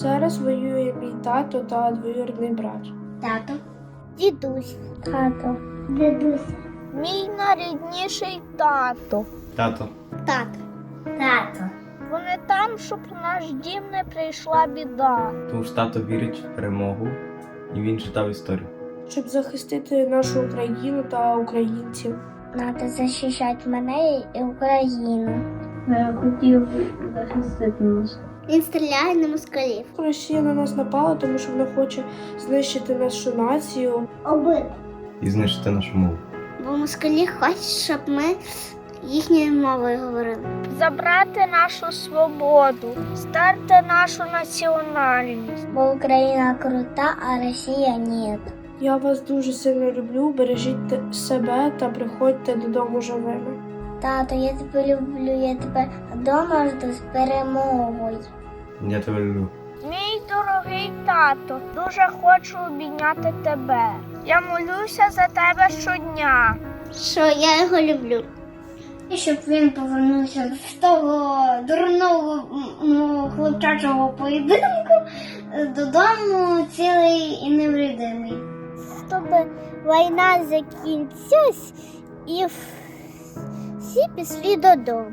Зараз воює мій тато та двоюрідний брат. Тато. Дідусь. Тато. Дідусь. Мій найрідніший тато. Тато. Тато. Тато. Вони там, щоб в наш дім не прийшла біда. Тому ж тато вірить в перемогу, і він читав історію. Щоб захистити нашу Україну та українців. Надо захищати мене і Україну. Я хотів захистити нас. Він стріляє на москалів. Росія на нас напала, тому що вона хоче знищити нашу націю. Обид. І знищити нашу мову. Бо москалі хочуть, щоб ми їхньою мовою говорили. Забрати нашу свободу, стерти нашу національність. Бо Україна крута, а Росія ні. Я вас дуже сильно люблю. Бережіть себе та приходьте додому живими. Тато, я тебе люблю, я тебе вдома жду з перемогою. Я тебе люблю. Мій дорогий тато, дуже хочу обійняти тебе. Я молюся за тебе щодня. Що я його люблю. І щоб він повернувся з того дурного м, хлопчачого поєдинку е, додому цілий і невредимий. Щоб війна закінчилась і всі пішли додому.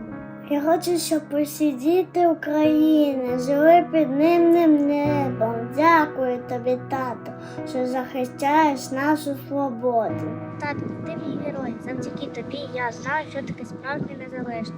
Я хочу, щоб посидіти України, жили під ним небом. Дякую тобі, тато, що захищаєш нашу свободу. Тато, ти мій герой. Завдяки тобі я знаю, що таке справжня незалежність.